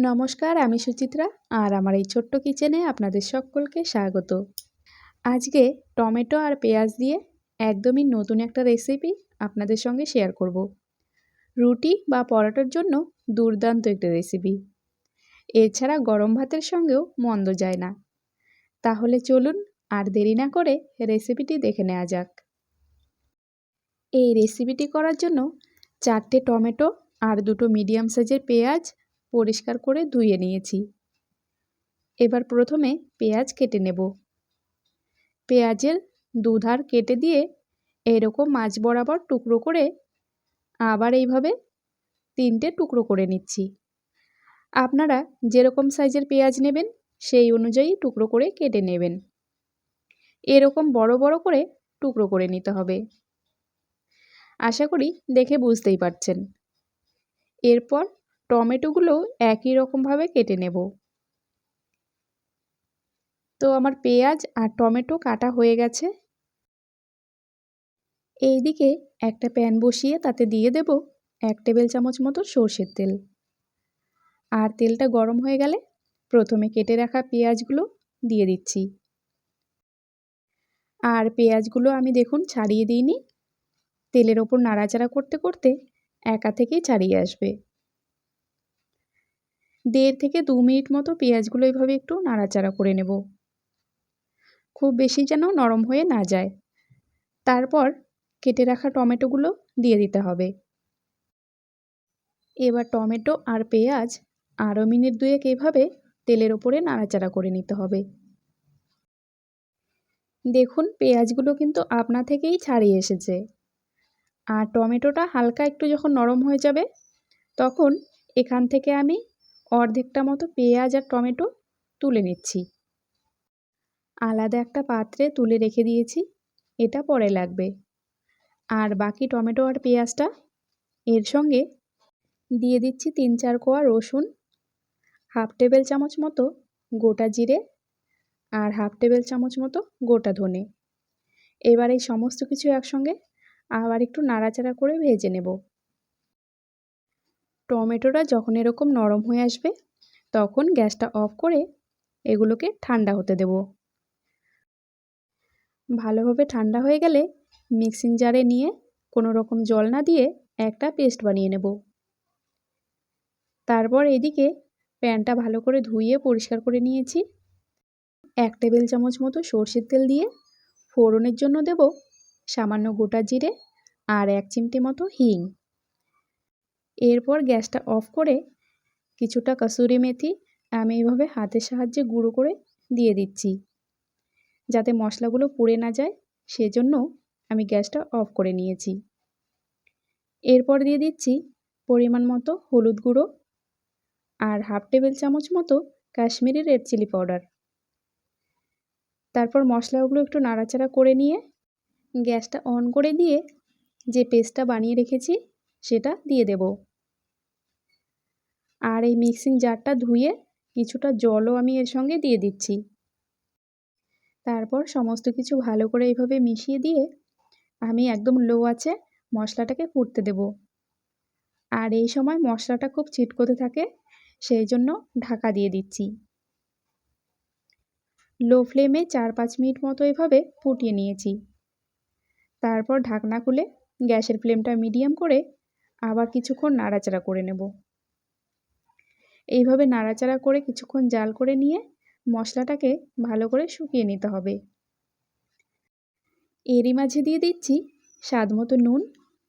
নমস্কার, আমি সুচিত্রা আর আমার এই ছোট্ট কিচেনে আপনাদের সকলকে স্বাগত। আজকে টমেটো আর পেঁয়াজ দিয়ে একদমই নতুন একটা রেসিপি আপনাদের সঙ্গে শেয়ার করব। রুটি বা পরোটার জন্য দুর্দান্ত একটা রেসিপি এছাড়া গরম ভাতের সঙ্গেও মন্দ যায় না। তাহলে চলুন আর দেরি না করে রেসিপিটি দেখে নেওয়া যাক। এই রেসিপিটি করার জন্য চারটে টমেটো আর দুটো মিডিয়াম সাইজের পেঁয়াজ পরিষ্কার করে ধুয়ে নিয়েছি। এবার প্রথমে পেঁয়াজ কেটে নেব। পেঁয়াজের দুধার কেটে দিয়ে এরকম মাছ বরাবর টুকরো করে আবার এইভাবে তিনটে টুকরো করে নিচ্ছি। আপনারা যেরকম সাইজের পেঁয়াজ নেবেন, সেই অনুযায়ী টুকরো করে কেটে নেবেন। এরকম বড় বড় করে টুকরো করে নিতে হবে। আশা করি দেখে বুঝতেই পারছেন। এরপর টমেটোগুলো একই রকমভাবে কেটে নেব। তো আমার পেঁয়াজ আর টমেটো কাটা হয়ে গেছে। এই দিকে একটা প্যান বসিয়ে তাতে দিয়ে দেব এক টেবিল চামচ মতো সর্ষের তেল। আর তেলটা গরম হয়ে গেলে প্রথমে কেটে রাখা পেঁয়াজগুলো দিয়ে দিচ্ছি। আর পেঁয়াজগুলো আমি দেখুন ছাড়িয়ে দিইনি। তেলের ওপর নাড়াচাড়া করতে করতে একা থেকেই ছাড়িয়ে আসবে। দেড় থেকে দু মিনিট মতো পেঁয়াজগুলো এইভাবে একটু নাড়াচাড়া করে নেব। খুব বেশি যেন নরম হয়ে না যায়। তারপর কেটে রাখা টমেটোগুলো দিয়ে দিতে হবে। এবার টমেটো আর পেঁয়াজ আরও মিনিট দুয়েক এভাবে তেলের ওপরে নাড়াচাড়া করে নিতে হবে। দেখুন, পেঁয়াজগুলো কিন্তু আপনা থেকেই ছাড়িয়ে এসেছে। আর টমেটোটা হালকা একটু যখন নরম হয়ে যাবে, তখন এখান থেকে আমি অর্ধেকটা মতো পেঁয়াজ আর টমেটো তুলে নিচ্ছি। আলাদা একটা পাত্রে তুলে রেখে দিয়েছি, এটা পরে লাগবে। আর বাকি টমেটো আর পেঁয়াজটা এর সঙ্গে দিয়ে দিচ্ছি তিন চার কোয়া রসুন, হাফ টেবিল চামচ মতো গোটা জিরে আর হাফ টেবিল চামচ মতো গোটা ধনে। এবার এই সমস্ত কিছু একসঙ্গে আবার একটু নাড়াচাড়া করে ভেজে নেব। টমেটোটা যখন এরকম নরম হয়ে আসবে, তখন গ্যাসটা অফ করে এগুলোকে ঠান্ডা হতে দেব। ভালোভাবে ঠান্ডা হয়ে গেলে মিক্সিং জারে নিয়ে কোনো রকম জল না দিয়ে একটা পেস্ট বানিয়ে নেব। তারপর এদিকে প্যানটা ভালো করে ধুয়ে পরিষ্কার করে নিয়েছি। এক টেবিল চামচ মতো সর্ষের তেল দিয়ে ফোড়নের জন্য দেব সামান্য গোটা জিরে আর এক চিমটি মতো হিং। এরপর গ্যাসটা অফ করে কিছুটা কসুরি মেথি আমি এইভাবে হাতের সাহায্যে গুঁড়ো করে দিয়ে দিচ্ছি, যাতে মশলাগুলো পুড়ে না যায়। সেজন্য আমি গ্যাসটা অফ করে নিয়েছি। এরপর দিয়ে দিচ্ছি পরিমাণ মতো হলুদ গুঁড়ো আর হাফ টেবিল চামচ মতো কাশ্মীরি রেড চিলি পাউডার। তারপর মশলাগুলো একটু নাড়াচাড়া করে নিয়ে গ্যাসটা অন করে দিয়ে যে পেস্টটা বানিয়ে রেখেছি সেটা দিয়ে দেব। আর এই মিক্সিং জারটা ধুয়ে কিছুটা জলও আমি এর সঙ্গে দিয়ে দিচ্ছি। তারপর সমস্ত কিছু ভালো করে এইভাবে মিশিয়ে দিয়ে আমি একদম লো আছে মশলাটাকে ফুটতে দেব। আর এই সময় মশলাটা খুব ছিটকোতে থাকে সেই জন্য ঢাকা দিয়ে দিচ্ছি। লো ফ্লেমে চার পাঁচ মিনিট মতো এভাবে ফুটিয়ে নিয়েছি। তারপর ঢাকনা খুলে গ্যাসের ফ্লেমটা মিডিয়াম করে আবার কিছুক্ষণ নাড়াচাড়া করে নেব। এইভাবে নাড়াচাড়া করে কিছুক্ষণ জাল করে নিয়ে মশলাটাকে ভালো করে শুকিয়ে নিতে হবে। এরই মাঝে দিয়ে দিচ্ছি স্বাদ মতো নুন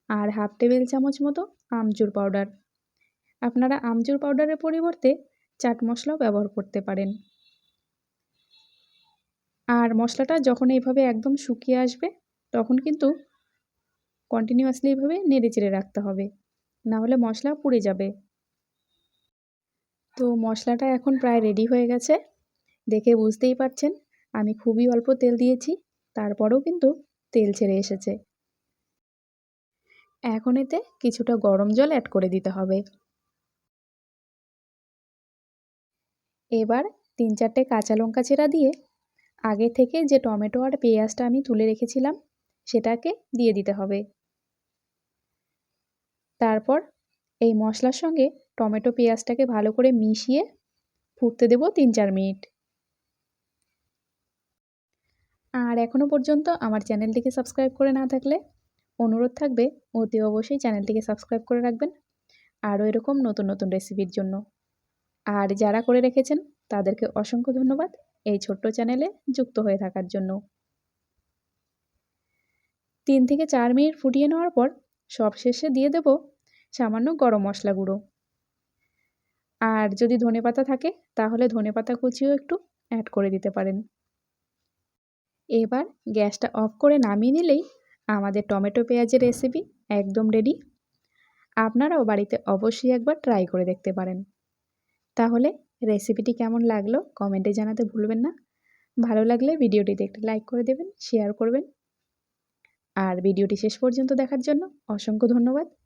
আর হাফ টেবিল চামচ মতো আমচুর পাউডার। আপনারা আমচুর পাউডারের পরিবর্তে চাট মশলাও ব্যবহার করতে পারেন। আর মশলাটা যখন এইভাবে একদম শুকিয়ে আসবে, তখন কিন্তু কন্টিনিউয়াসলি এইভাবে নেড়ে চেড়ে রাখতে হবে। না হলে মশলা পুড়ে যাবে। তো মশলাটা এখন প্রায় রেডি হয়ে গেছে। দেখে বুঝতেই পারছেন, আমি খুবই অল্প তেল দিয়েছি, তারপরেও কিন্তু তেল ছেড়ে এসেছে। এখন এতে কিছুটা গরম জল অ্যাড করে দিতে হবে। এবার তিন চারটে কাঁচা লঙ্কা চেরা দিয়ে আগে থেকে যে টমেটো আর পেঁয়াজটা আমি তুলে রেখেছিলাম, সেটাকে দিয়ে দিতে হবে। তারপর এই মশলার সঙ্গে টমেটো পেঁয়াজটাকে ভালো করে মিশিয়ে ফুটতে দেব তিন চার মিনিট। আর এখনও পর্যন্ত আমার চ্যানেলটিকে সাবস্ক্রাইব করে না থাকলে অনুরোধ থাকবে, অতি অবশ্যই চ্যানেলটিকে সাবস্ক্রাইব করে রাখবেন। আরও এরকম নতুন নতুন রেসিপির জন্য। আর যারা করে রেখেছেন, তাদেরকে অসংখ্য ধন্যবাদ এই ছোট্ট চ্যানেলে যুক্ত হয়ে থাকার জন্য। তিন থেকে চার মিনিট ফুটিয়ে নেওয়ার পর সবশেষে দিয়ে দেব সামান্য গরম মশলা গুঁড়ো। আর যদি ধনেপাতা থাকে, তাহলে ধনেপাতা কুচিও একটু অ্যাড করে দিতে পারেন। এবার গ্যাসটা অফ করে নামিয়ে নিলেই আমাদের টমেটো পেঁয়াজের রেসিপি একদম রেডি আপনারাও বাড়িতে অবশ্যই একবার ট্রাই করে দেখতে পারেন। তাহলে রেসিপিটি কেমন লাগল কমেন্টে জানাতে ভুলবেন না। ভালো লাগলে ভিডিওটিতে একটি লাইক করে দেবেন শেয়ার করবেন। আর ভিডিওটি শেষ পর্যন্ত দেখার জন্য অসংখ্য ধন্যবাদ।